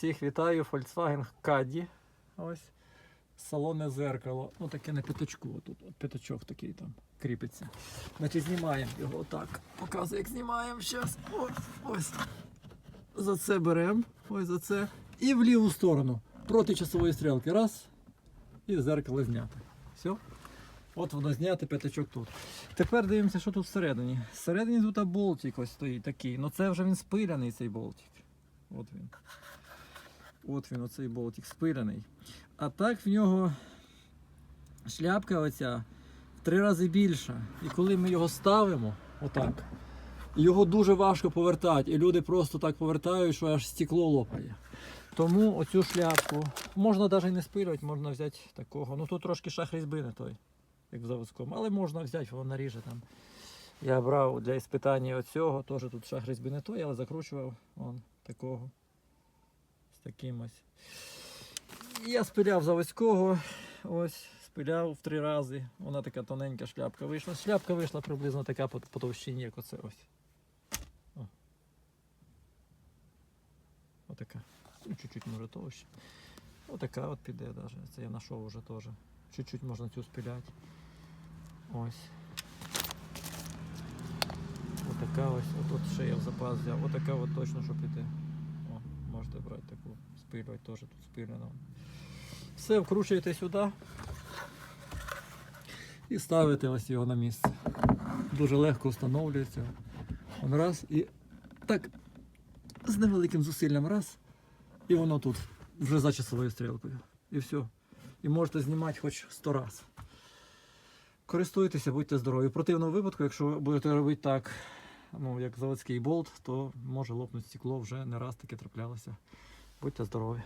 Всіх вітаю, Volkswagen Caddy. Ось. Салонне зеркало. Ну таке на п'ятачку. Тут п'ятачок такий там кріпиться. Значить, знімаємо його отак. Показую, як знімаємо. Зараз. Ось. За це беремо. Ось за це. І в ліву сторону. Проти часової стрілки. Раз. І зеркало зняти. Все. От воно зняти, п'ятачок тут. Тепер дивимося, що тут всередині. Всередині тут болтик ось стоїть такий. Ну це вже він спиляний цей болтик. От він. От він, оцей болтик спиляний. А так в нього шляпка оця в три рази більша. І коли ми його ставимо, отак, його дуже важко повертати. І люди просто так повертають, що аж стекло лопає. Тому оцю шляпку можна навіть не спилювати, можна взяти такого. Ну тут трошки шах різьби не той, як в заводському, але можна взяти, воно наріже там. Я брав для іспитання оцього, теж тут шах різьби не той, але закручував вон, такого. Таким ось. Я спиляв заводського, ось, спиляв в три рази. Вона така тоненька шляпка вийшла. Шляпка вийшла приблизно така по, по товщині, як оце ось. О. Отака. Ну, чуть-чуть може товще. Отака от піде даже. Це я знайшов уже теж. Чуть-чуть можна цю спиляти. Ось. Отака ось, от ще я в запас взяв. Отака от точно, що піде. Можете брати таку, спилювати теж тут спилено. Все, вкручуєте сюди і ставите ось його на місце. Дуже легко встановлюється. Он раз і так з невеликим зусиллям раз. І воно тут вже за часовою стрілкою. І все. І можете знімати хоч 100 раз. Користуйтеся, будьте здорові. В противному випадку, якщо будете робити так, ну, як заводський болт, то може лопнути стекло вже не раз таке траплялося. Будьте здорові.